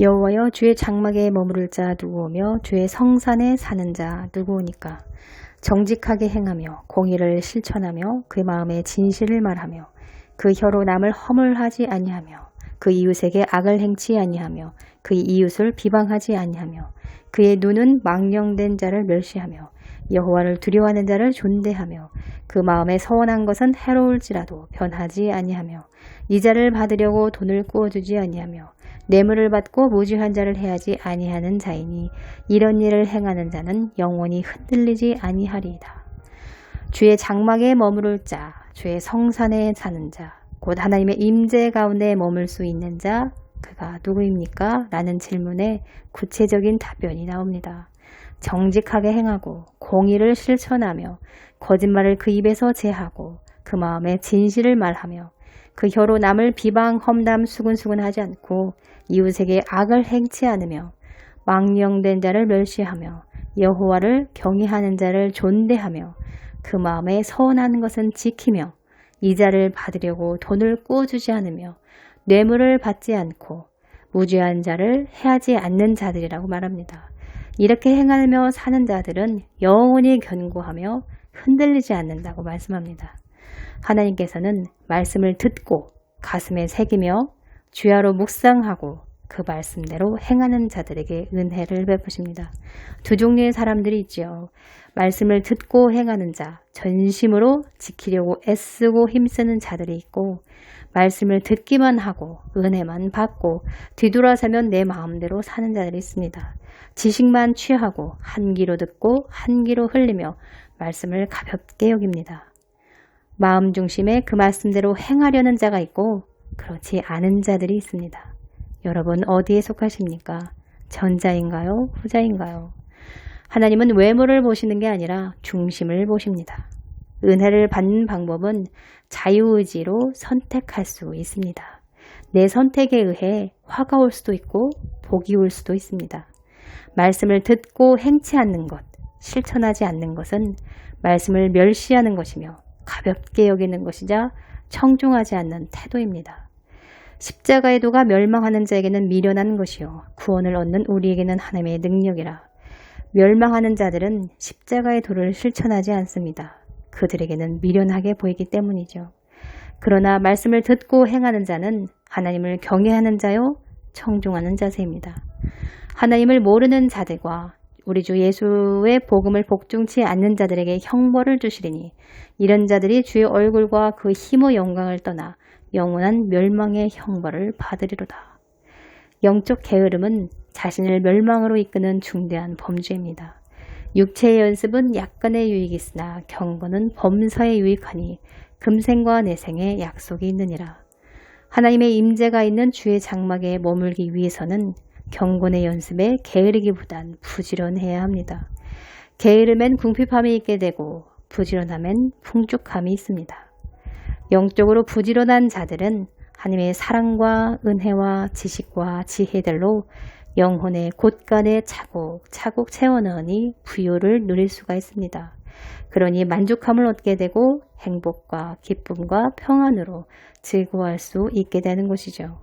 여호와여 주의 장막에 머무를 자 누구오며 주의 성산에 사는 자 누구오니까? 정직하게 행하며 공의를 실천하며 그 마음에 진실을 말하며 그 혀로 남을 허물하지 아니하며 그 이웃에게 악을 행치 아니하며 그 이웃을 비방하지 아니하며 그의 눈은 망령된 자를 멸시하며 여호와를 두려워하는 자를 존대하며 그 마음에 서원한 것은 해로울지라도 변하지 아니하며 이자를 받으려고 돈을 꾸어주지 아니하며 뇌물을 받고 무지한 자를 해하지 아니하는 자이니 이런 일을 행하는 자는 영원히 흔들리지 아니하리이다. 주의 장막에 머무를 자, 주의 성산에 사는 자, 곧 하나님의 임재 가운데 머물 수 있는 자, 그가 누구입니까? 라는 질문에 구체적인 답변이 나옵니다. 정직하게 행하고 공의를 실천하며 거짓말을 그 입에서 제하고 그 마음에 진실을 말하며 그 혀로 남을 비방, 험담, 수근수근하지 않고 이웃에게 악을 행치 않으며 망령된 자를 멸시하며 여호와를 경외하는 자를 존대하며 그 마음에 서운하는 것은 지키며 이자를 받으려고 돈을 꾸어주지 않으며 뇌물을 받지 않고 무죄한 자를 해하지 않는 자들이라고 말합니다. 이렇게 행하며 사는 자들은 영원히 견고하며 흔들리지 않는다고 말씀합니다. 하나님께서는 말씀을 듣고 가슴에 새기며 주야로 묵상하고 그 말씀대로 행하는 자들에게 은혜를 베푸십니다. 두 종류의 사람들이 있지요. 말씀을 듣고 행하는 자, 전심으로 지키려고 애쓰고 힘쓰는 자들이 있고, 말씀을 듣기만 하고 은혜만 받고 뒤돌아서면 내 마음대로 사는 자들이 있습니다. 지식만 취하고 한 귀로 듣고 한 귀로 흘리며 말씀을 가볍게 여깁니다. 마음 중심에 그 말씀대로 행하려는 자가 있고 그렇지 않은 자들이 있습니다. 여러분 어디에 속하십니까? 전자인가요? 후자인가요? 하나님은 외모를 보시는 게 아니라 중심을 보십니다. 은혜를 받는 방법은 자유의지로 선택할 수 있습니다. 내 선택에 의해 화가 올 수도 있고 복이 올 수도 있습니다. 말씀을 듣고 행치 않는 것, 실천하지 않는 것은 말씀을 멸시하는 것이며 가볍게 여기는 것이자 청중하지 않는 태도입니다. 십자가의 도가 멸망하는 자에게는 미련한 것이요 구원을 얻는 우리에게는 하나님의 능력이라 멸망하는 자들은 십자가의 도를 실천하지 않습니다. 그들에게는 미련하게 보이기 때문이죠. 그러나 말씀을 듣고 행하는 자는 하나님을 경외하는 자요 청중하는 자세입니다. 하나님을 모르는 자들과 우리 주 예수의 복음을 복종치 않는 자들에게 형벌을 주시리니 이런 자들이 주의 얼굴과 그 힘의 영광을 떠나 영원한 멸망의 형벌을 받으리로다. 영적 게으름은 자신을 멸망으로 이끄는 중대한 범죄입니다. 육체의 연습은 약간의 유익이 있으나 경건은 범사에 유익하니 금생과 내생에 약속이 있느니라. 하나님의 임재가 있는 주의 장막에 머물기 위해서는 경건의 연습에 게으르기보단 부지런해야 합니다. 게으름엔 궁핍함이 있게 되고 부지런함엔 풍족함이 있습니다. 영적으로 부지런한 자들은 하나님의 사랑과 은혜와 지식과 지혜들로 영혼의 곳간에 차곡 차곡 채워넣으니 부유를 누릴 수가 있습니다. 그러니 만족함을 얻게 되고 행복과 기쁨과 평안으로 즐거워할 수 있게 되는 것이죠.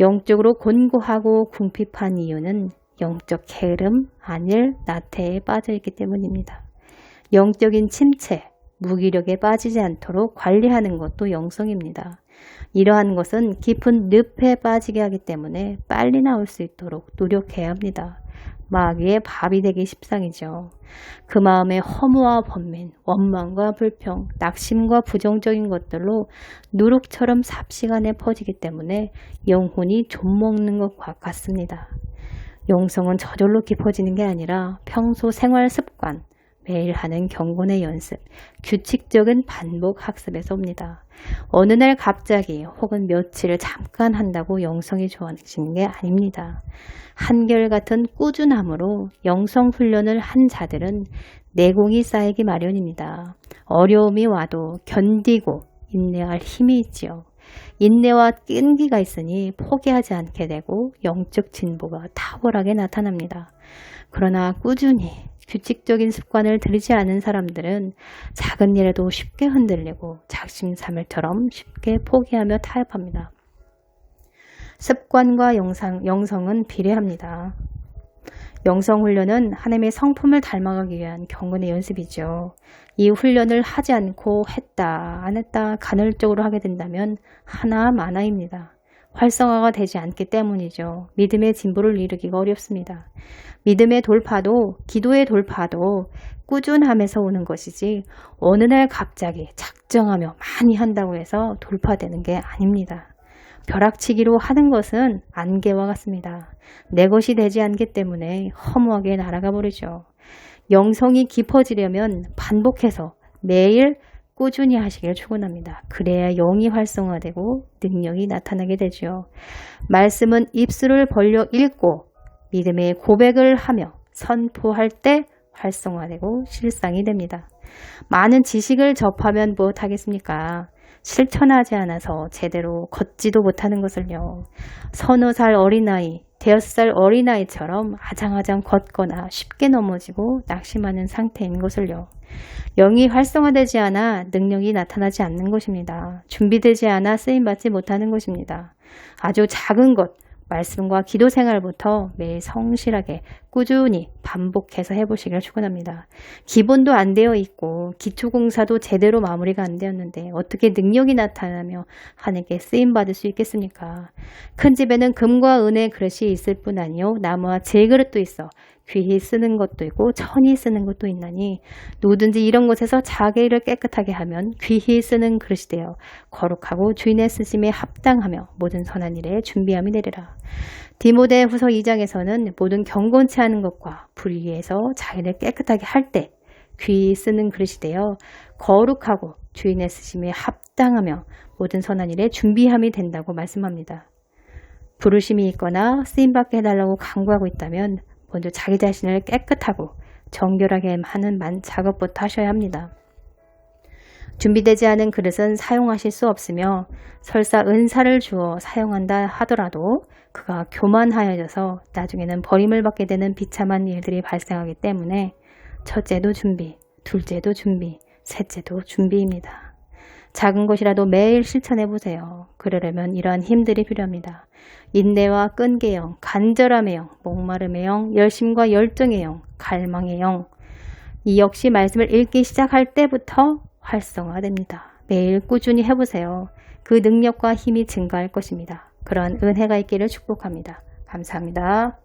영적으로 곤고하고 궁핍한 이유는 영적 게으름, 안일, 나태에 빠져 있기 때문입니다. 영적인 침체, 무기력에 빠지지 않도록 관리하는 것도 영성입니다. 이러한 것은 깊은 늪에 빠지게 하기 때문에 빨리 나올 수 있도록 노력해야 합니다. 마귀의 밥이 되기 십상이죠. 그 마음에 허무와 번민, 원망과 불평, 낙심과 부정적인 것들로 누룩처럼 삽시간에 퍼지기 때문에 영혼이 좀먹는 것과 같습니다. 영성은 저절로 깊어지는 게 아니라 평소 생활 습관, 매일 하는 경건의 연습, 규칙적인 반복 학습에서 옵니다. 어느 날 갑자기 혹은 며칠을 잠깐 한다고 영성이 좋아지는 게 아닙니다. 한결같은 꾸준함으로 영성 훈련을 한 자들은 내공이 쌓이기 마련입니다. 어려움이 와도 견디고 인내할 힘이 있지요. 인내와 끈기가 있으니 포기하지 않게 되고 영적 진보가 탁월하게 나타납니다. 그러나 꾸준히 규칙적인 습관을 들이지 않은 사람들은 작은 일에도 쉽게 흔들리고 작심삼일처럼 쉽게 포기하며 타협합니다. 습관과 영상, 영성은 비례합니다. 영성 훈련은 하나님의 성품을 닮아가기 위한 경건의 연습이죠. 이 훈련을 하지 않고 했다, 안 했다, 간헐적으로 하게 된다면 하나 마나입니다. 활성화가 되지 않기 때문이죠. 믿음의 진보를 이루기가 어렵습니다. 믿음의 돌파도, 기도의 돌파도 꾸준함에서 오는 것이지 어느 날 갑자기 작정하며 많이 한다고 해서 돌파되는 게 아닙니다. 벼락치기로 하는 것은 안개와 같습니다. 내 것이 되지 않기 때문에 허무하게 날아가 버리죠. 영성이 깊어지려면 반복해서 매일 꾸준히 하시길 축원합니다. 그래야 영이 활성화되고 능력이 나타나게 되죠. 말씀은 입술을 벌려 읽고 믿음의 고백을 하며 선포할 때 활성화되고 실상이 됩니다. 많은 지식을 접하면 무엇하겠습니까? 실천하지 않아서 제대로 걷지도 못하는 것을요. 서너 살 어린아이, 대여섯 살 어린아이처럼 아장아장 걷거나 쉽게 넘어지고 낙심하는 상태인 것을요. 영이 활성화되지 않아 능력이 나타나지 않는 것입니다. 준비되지 않아 쓰임받지 못하는 것입니다. 아주 작은 것, 말씀과 기도 생활부터 매일 성실하게 꾸준히 반복해서 해보시길 축원합니다. 기본도 안 되어 있고 기초공사도 제대로 마무리가 안 되었는데 어떻게 능력이 나타나며 하나님께 쓰임 받을 수 있겠습니까? 큰 집에는 금과 은의 그릇이 있을 뿐 아니요 나무와 질그릇도 있어 귀히 쓰는 것도 있고 천히 쓰는 것도 있나니 누구든지 이런 곳에서 자기를 깨끗하게 하면 귀히 쓰는 그릇이 되어 거룩하고 주인의 쓰심에 합당하며 모든 선한 일에 준비함이 되리라. 디모데 후서 2장에서는 모든 경건치 않은 것과 불의에서 자기를 깨끗하게 할 때 귀히 쓰는 그릇이 되어 거룩하고 주인의 쓰심에 합당하며 모든 선한 일에 준비함이 된다고 말씀합니다. 부르심이 있거나 쓰임받게 해달라고 강구하고 있다면 먼저 자기 자신을 깨끗하고 정결하게 하는 만 작업부터 하셔야 합니다. 준비되지 않은 그릇은 사용하실 수 없으며 설사 은사를 주어 사용한다 하더라도 그가 교만하여져서 나중에는 버림을 받게 되는 비참한 일들이 발생하기 때문에 첫째도 준비, 둘째도 준비, 셋째도 준비입니다. 작은 것이라도 매일 실천해 보세요. 그러려면 이러한 힘들이 필요합니다. 인내와 끈기의 영, 간절함의 영, 목마름의 영, 열심과 열정의 영, 갈망의 영. 이 역시 말씀을 읽기 시작할 때부터 활성화됩니다. 매일 꾸준히 해보세요. 그 능력과 힘이 증가할 것입니다. 그런 은혜가 있기를 축복합니다. 감사합니다.